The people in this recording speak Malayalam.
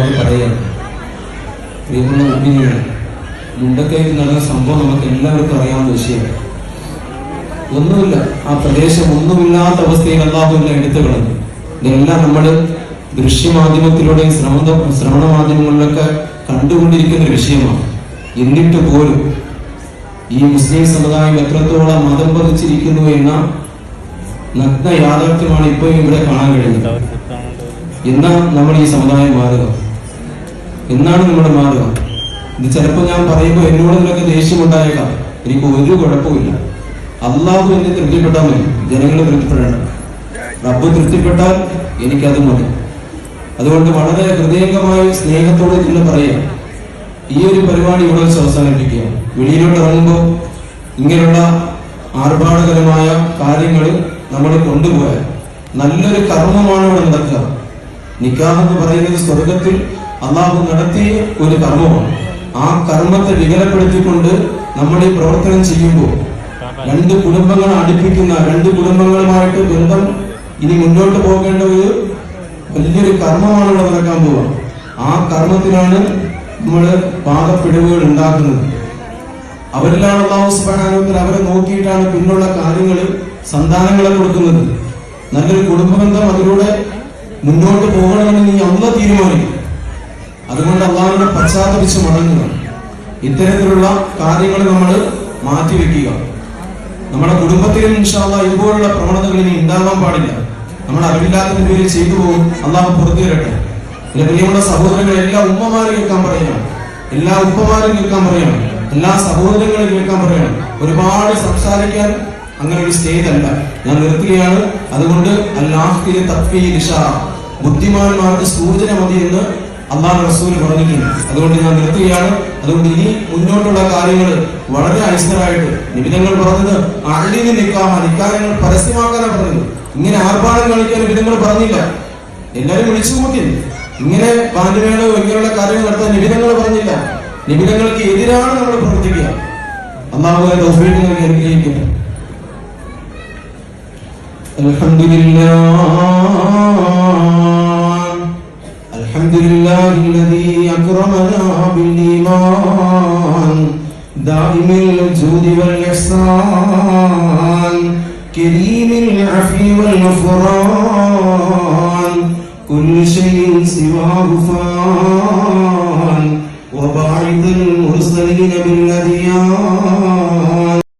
നമുക്ക് പറയാം പ്രിയമുള്ള ഉണ്ണിയാണ് മുണ്ടക്കയിൽ നടന്ന സംഭവം നമുക്ക് എല്ലാവർക്കും അറിയാവുന്ന വിഷയമാണ് ഒന്നുമില്ല. ആ പ്രദേശം ഒന്നുമില്ലാത്ത അവസ്ഥയിൽ അള്ളാഹു എടുത്തു കളഞ്ഞു. ഇതെല്ലാം നമ്മൾ ദൃശ്യമാധ്യമത്തിലൂടെയും ശ്രമണ ശ്രവണ മാധ്യമങ്ങളിലൊക്കെ കണ്ടുകൊണ്ടിരിക്കുന്ന ഒരു വിഷയമാണ്. എന്നിട്ട് പോലും ഈ മുസ്ലിം സമുദായം എത്രത്തോളം മതം പതിച്ചിരിക്കുന്നു എന്ന നഗ്ന യാഥാർത്ഥ്യമാണ് ഇപ്പോൾ ഇവിടെ കാണാൻ കഴിയുന്നത്. എന്നാ നമ്മൾ ഈ സമുദായം മാറുക? എന്നാണ് നമ്മൾ മാറുക ഇത് ചിലപ്പോൾ ഞാൻ പറയുമ്പോൾ എന്നോട് നിനക്ക് ദേഷ്യമുണ്ടായേക്കാം. എനിക്ക് ഒരു കുഴപ്പമില്ല അള്ളാഹു എന്നെ തൃപ്തിപ്പെട്ടാൽ മതി. ജനങ്ങൾ തൃപ്തിപ്പെടണം റബ്ബ് തൃപ്തിപ്പെട്ടാൽ എനിക്കത് മതി. അതുകൊണ്ട് വളരെ ഹൃദയംഗമായ സ്നേഹത്തോടെ ഇന്ന് പറയാം. ഈ ഒരു പരിപാടി ഇവിടെ വെച്ച് അവസാനിപ്പിക്കുക. വെളിയിലോട്ട് ഇറങ്ങുമ്പോൾ ഇങ്ങനെയുള്ള ആർഭാടകരമായ കാര്യങ്ങൾ നമ്മൾ കൊണ്ടുപോയാൽ നല്ലൊരു കർമ്മമാണ് ഇവിടെ നടക്കുക. നിക്കാഹ് എന്ന് പറയുന്നത് സ്വർഗത്തിൽ അള്ളാഹു നടത്തിയ ഒരു കർമ്മമാണ് ആ കർമ്മത്തെ വികലപ്പെടുത്തിക്കൊണ്ട് നമ്മൾ ഈ പ്രവർത്തനം ചെയ്യുമ്പോൾ രണ്ട് കുടുംബങ്ങൾ അടുപ്പിക്കുന്ന രണ്ട് കുടുംബങ്ങളുമായിട്ട് ബന്ധം ഇനി മുന്നോട്ട് പോകേണ്ട ഒരു വലിയൊരു കർമ്മമാണ് ഇവിടെ നടക്കാൻ പോവുക. ആ കർമ്മത്തിനാണ് നമ്മൾ പാകപ്പിടിവുകൾ ഉണ്ടാക്കുന്നത്. അവരിലാണ് അള്ളാഹു അവരെ നോക്കിയിട്ടാണ് പിന്നുള്ള കാര്യങ്ങൾ സന്താനങ്ങളെ കൊടുക്കുന്നത്. നല്ലൊരു കുടുംബബന്ധം അതിലൂടെ മുന്നോട്ട് പോകണമെന്ന് നീ അന്ന് തീരുമാനിക്കും അതുകൊണ്ട് അള്ളാഹുവിനെ പശ്ചാത്തപിച്ച് മടങ്ങുക. ഇത്തരത്തിലുള്ള കാര്യങ്ങൾ നമ്മൾ മാറ്റിവെക്കുക നമ്മുടെ കുടുംബത്തിലും ഇൻഷാല്ല ഇതുപോലുള്ള പ്രവണതകൾ ഇനി ഉണ്ടാകാൻ പാടില്ല. നമ്മൾ അറിവില്ലാത്തതിന്റെ പേരിൽ ചെയ്തു പോകും. അള്ളാഹു പുറത്തു വരട്ടെ. എന്റെ പ്രിയമുള്ള സഹോദരങ്ങൾ എല്ലാ ഉമ്മമാരും കേൾക്കാൻ പറയണം. എല്ലാ ഉപ്പമാരും കേൾക്കാൻ പറയണം. എല്ലാ സഹോദരങ്ങളും കേൾക്കാൻ പറയണം. ഒരുപാട് സംസാരിക്കാൻ അങ്ങനെ ഒരു സ്റ്റേജ് അല്ല. ഞാൻ നിർത്തുകയാണ്. അതുകൊണ്ട് അല്ലാഹ് ദിശ ബുദ്ധിമാന്മാർക്ക് സൂചന മതി എന്ന് അള്ളാഹ് റസൂൽ പറഞ്ഞിട്ടുണ്ട് അതുകൊണ്ട് ഞാൻ നിർത്തുകയാണ് അതുകൊണ്ട് ഇനി മുന്നോട്ടുള്ള കാര്യങ്ങൾ വളരെ ഐശ്വരായിട്ട് നിബിധങ്ങൾ പറഞ്ഞത് അള്ളിന് നിൽക്കാമ നിക്കാരങ്ങൾ പരസ്യമാക്കാനാണ് പറഞ്ഞത് ഇങ്ങനെ ആർഭാടം കളിക്കാൻ നിബിധങ്ങൾ പറഞ്ഞില്ല എല്ലാരും വിളിച്ചു കൂട്ടി ഇങ്ങനെ പാൻഡുമേളോ ഇങ്ങനെയുള്ള കാര്യങ്ങൾ നടത്താൻ നിബിധങ്ങൾ പറഞ്ഞില്ല നിബിധങ്ങൾക്ക് എതിരാണ് നമ്മൾ പ്രവർത്തിക്കുക അള്ളാഹു തൗഫീഖ് നൽകി അനുഗ്രഹിക്കട്ടെ الحمد لله الحمد لله الذي أكرمنا بالإيمان دائم الجود والإحسان كريم العفو والغفران كل شيء سواه فان وباعث المرسلين بالأديان